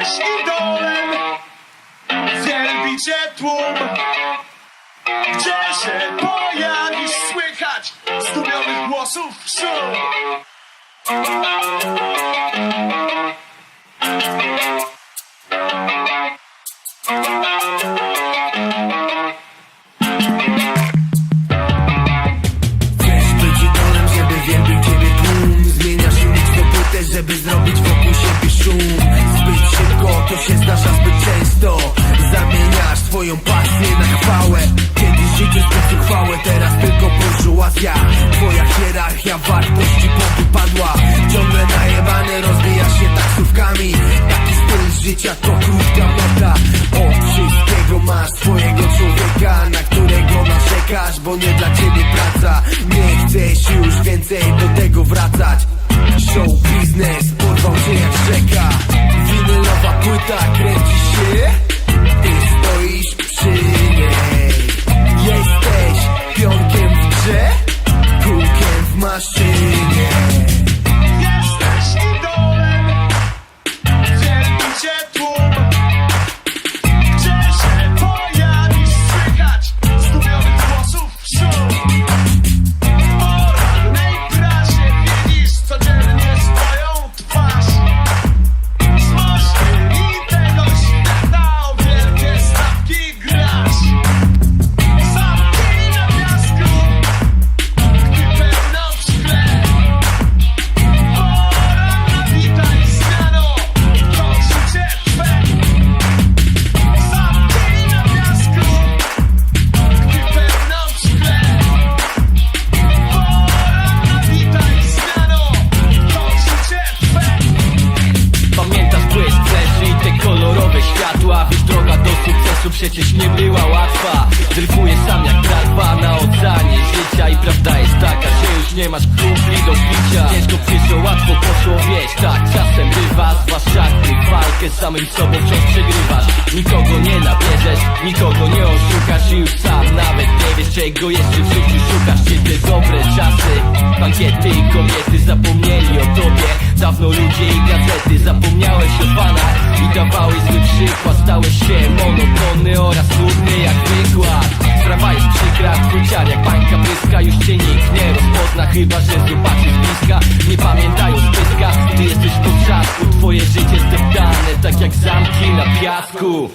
Jesteś idolem Wielbicie tłum Gdzie się pojawisz? Słychać zdumionych głosów szum często Zamieniasz swoją pasję na chwałę. Kiedyś życie zbyt chwałę, teraz tylko burżuazja. Twoja hierarchia wartości powypadła. Ciągle najebany, rozwijasz się taksówkami. Taki styl życia to krótka meta Od wszystkiego masz swojego człowieka Na którego narzekasz, bo nie dla ciebie praca. Nie chcesz już więcej do tego wracać Mickey shit. Przecież nie była łatwa. Dryfuję sam jak tratwa na oceanie życia I prawda jest taka, że już nie masz kumpli do picia. Ciężko przyszło, łatwo poszło wieś Tak czasem bywa, zwłaszcza gdy walkę z samym sobą wciąż przegrywasz. Nikogo nie nabierzesz, nikogo nie oszukasz I już sam nawet nie wiesz czego jeszcze w życiu szukasz. Te dobre czasy, bankiety i kobiety zapomnieli o tobie Dawno ludzie i gazety zapomniałeś o fanach I dawałeś zły przykład Stałeś się monotony oraz nudny jak wykład Sprawa jest przykra, twój ciar jak bańka bryska Już cię nikt nie rozpozna, chyba że zobaczysz bliska. Nie pamiętają spyska, ty jesteś w potrzasku Twoje życie zdeptane, tak jak zamki na piasku